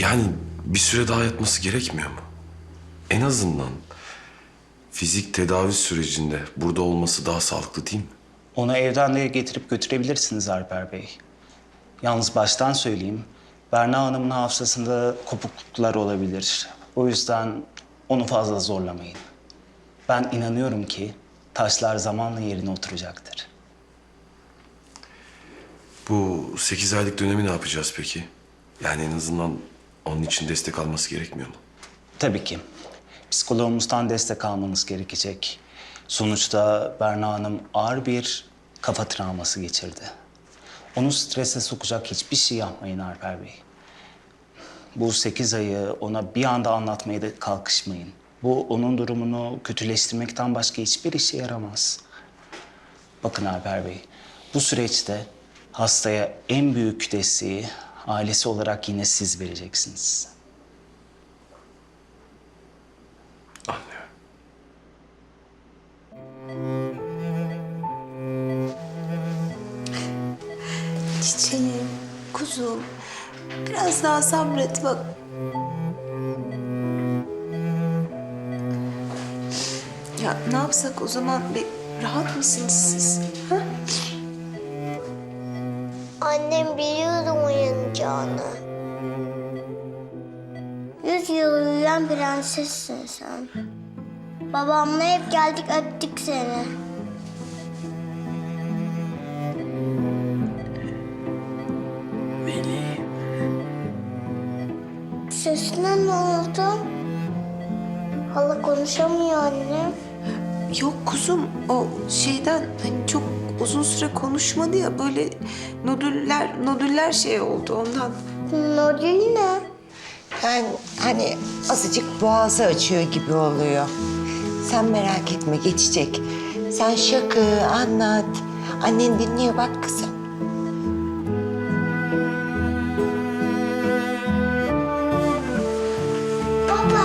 Yani bir süre daha yatması gerekmiyor mu? En azından fizik tedavi sürecinde burada olması daha sağlıklı değil mi? Onu evden de getirip götürebilirsiniz Alper Bey. Yalnız baştan söyleyeyim, Berna Hanım'ın hafızasında kopukluklar olabilir. O yüzden onu fazla zorlamayın. Ben inanıyorum ki taşlar zamanla yerine oturacaktır. Bu 8 aylık dönemi ne yapacağız peki? Yani en azından onun için destek alması gerekmiyor mu? Tabii ki. Psikologumuzdan destek almanız gerekecek. Sonuçta Berna Hanım ağır bir kafa travması geçirdi. Onu strese sokacak hiçbir şey yapmayın Alper Bey. Bu sekiz ayı ona bir anda anlatmaya da kalkışmayın. Bu onun durumunu kötüleştirmekten başka hiçbir işe yaramaz. Bakın Alper Bey, bu süreçte hastaya en büyük desteği ailesi olarak yine siz vereceksiniz. Anlıyorum. Çiçeğim, kuzum. Biraz daha sabret bak. Ya ne yapsak o zaman? Bir rahat mısınız siz? Uyanacağını. Yüz yıl uyuyan prensessin sen. Babamla hep geldik öptük seni. Benim. Sesine ne oldu? Hala konuşamıyor annem. Yok kuzum o şeyden hani çok uzun süre konuşmadı ya böyle nodüller nodüller şey oldu ondan. Nodül ne? Yani hani azıcık boğazı açıyor gibi oluyor. Sen merak etme geçecek. Sen şakı anlat. Annen dinliyor bak kızım. Baba.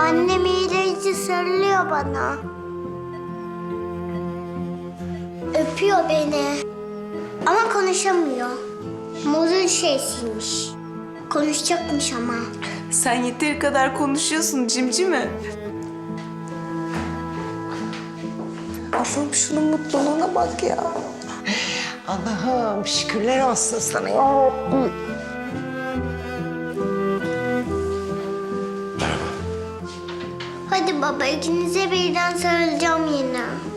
Annem iyileyici sarılıyor bana. Öpüyor beni. Ama konuşamıyor. Modül şeysiymiş. Konuşacakmış ama. Sen yeteri kadar konuşuyorsun cimcime. Allah'ım şunun mutluluğuna bak ya. Allah'ım şükürler olsun sana ya. Merhaba. Hadi baba ikinize birden sarılacağım yine.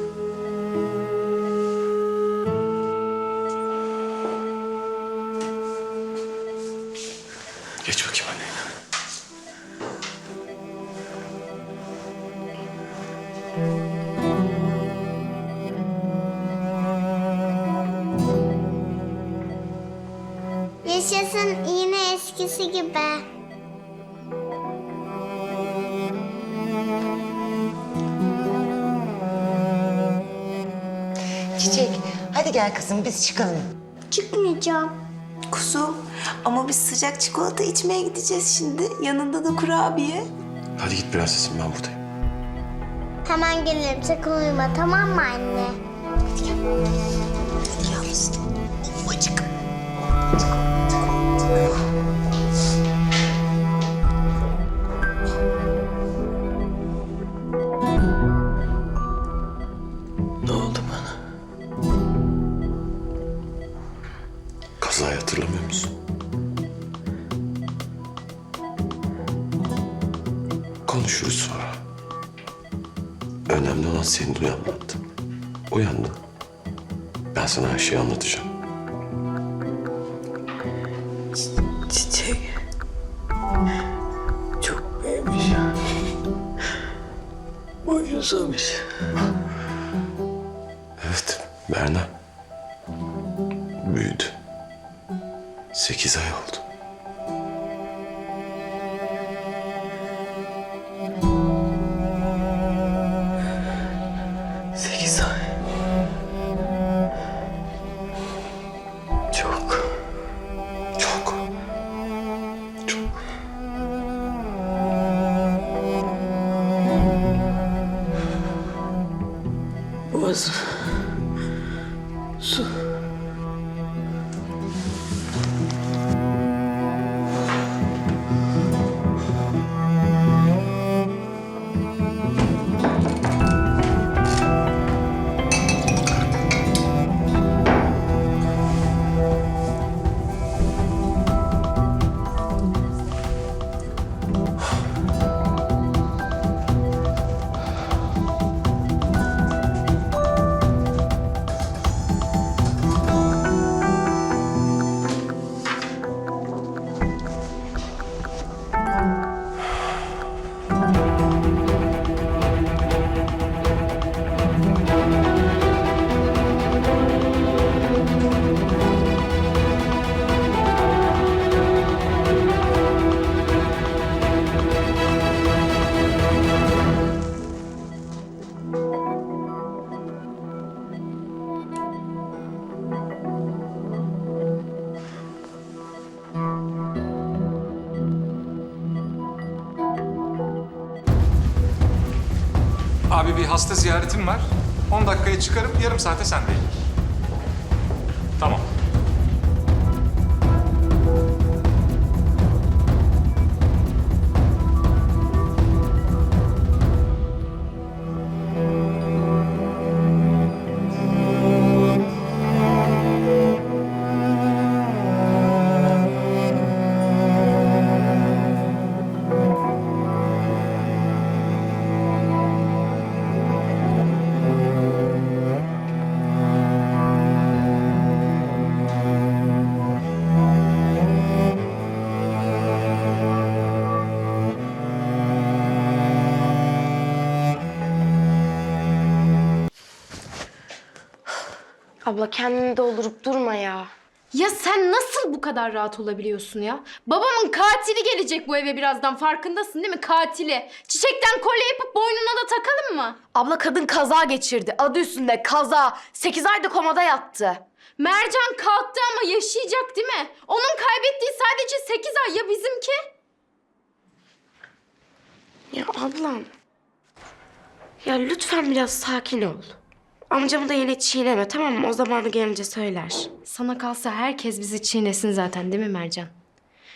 Yaşasın yine eskisi gibi. Çiçek hadi gel kızım biz çıkalım. Çıkmayacağım. Kuzum ama biz sıcak çikolata içmeye gideceğiz şimdi. Yanında da kurabiye. Hadi git prensesim ben buradayım. Hemen gelirim sakın uyuma tamam mı anne? Ne Önemli olan senin uyanmaktı. Uyandın. Ben sana her şeyi anlatacağım. Çiçek. Çok büyümüş. Boyu uzamış. Evet, Berna. Büyüdü. Sekiz ay oldu. Boğazım. Su. Abi bir hasta ziyaretim var. 10 dakikaya çıkarım, yarım saate sendeyim. Tamam. Abla kendini doldurup durma ya. Ya sen nasıl bu kadar rahat olabiliyorsun ya? Babamın katili gelecek bu eve birazdan farkındasın değil mi? Katili. Çiçekten kolye yapıp boynuna da takalım mı? Abla kadın kaza geçirdi. Adı üstünde kaza. Sekiz ayda komada yattı. Mercan kalktı ama yaşayacak değil mi? Onun kaybettiği sadece sekiz ay ya bizimki? Ya ablam. Ya lütfen biraz sakin ol. Amcamı da yine çiğneme tamam mı? O zamanı gelince söyler. Sana kalsa herkes bizi çiğnesin zaten değil mi Mercan?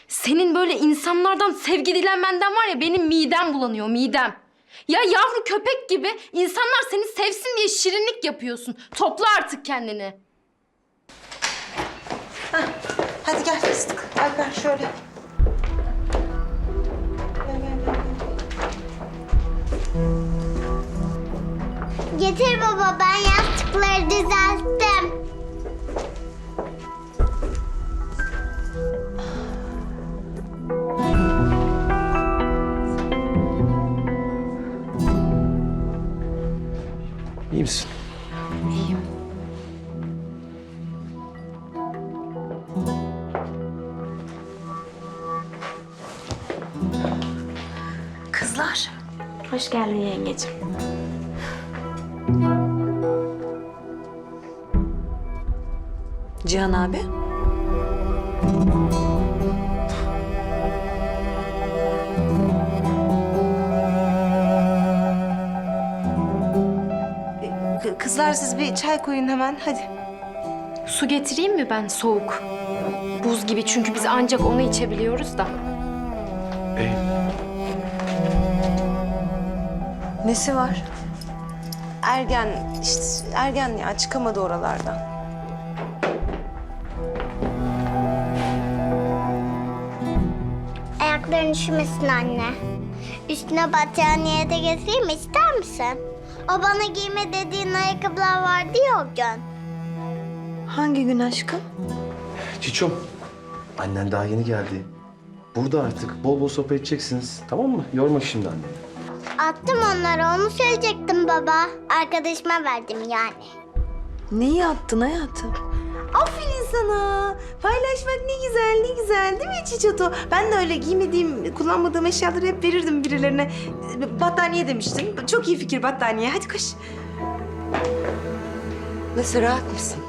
Senin böyle insanlardan sevgi dilenmenden var ya benim midem bulanıyor midem. Ya yavru köpek gibi insanlar seni sevsin diye şirinlik yapıyorsun. Topla artık kendini. Hadi gel fıstık. Alper şöyle. Getir baba ben yastıkları düzelttim. İyi misin? Kızlar. Hoş geldin yengeciğim. Cihan abi. K- Kızlar siz bir çay koyun hemen hadi. Su getireyim mi ben soğuk? Buz gibi çünkü biz ancak onu içebiliyoruz da. Ee, Nesi var? Ergen işte ergen ya çıkamadı oralardan. Ayakların üşümesin anne. Üstüne battaniye de getireyim mi ister misin? O bana giyme dediğin ayakkabılar vardı ya o gün. Hangi gün aşkım? Çiçom, annen daha yeni geldi. Burada artık bol bol sohbet edeceksiniz. Tamam mı? Yorma şimdi anneni. Attım onları onu söyleyecektim baba. Arkadaşıma verdim yani. Neyi attın hayatım? Aferin sana. Paylaşmak ne güzel, ne güzel değil mi Çiçoto? Ben de öyle giymediğim, kullanmadığım eşyaları hep verirdim birilerine. Battaniye demiştin. Çok iyi fikir battaniye. Hadi koş. Nasıl rahat mısın?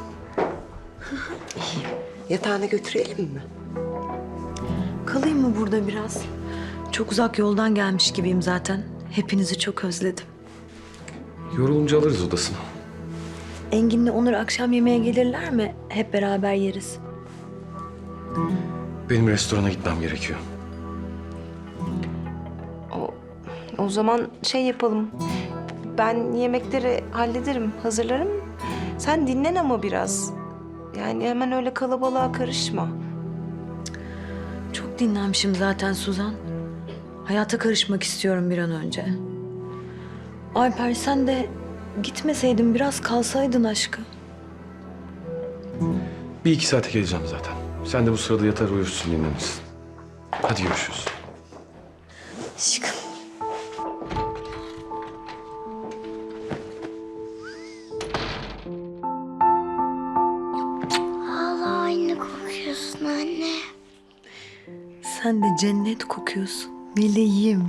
İyiyim. Yatağına götürelim mi? Kalayım mı burada biraz? Çok uzak yoldan gelmiş gibiyim zaten. Hepinizi çok özledim. Yorulunca alırız odasına. Engin'le Onur akşam yemeğe gelirler mi? Hep beraber yeriz. Benim restorana gitmem gerekiyor. O zaman şey yapalım. Ben yemekleri hallederim, hazırlarım. Sen dinlen ama biraz. Yani hemen öyle kalabalığa karışma. Çok dinlenmişim zaten Suzan. Hayata karışmak istiyorum bir an önce. Alper sen de gitmeseydin biraz kalsaydın aşkım. Bir iki saate geleceğim zaten. Sen de bu sırada yatar uyursun dinlenirsin. Hadi görüşürüz. Aşkım. Hala aynı kokuyorsun anne. Sen de cennet kokuyorsun. Meleğim.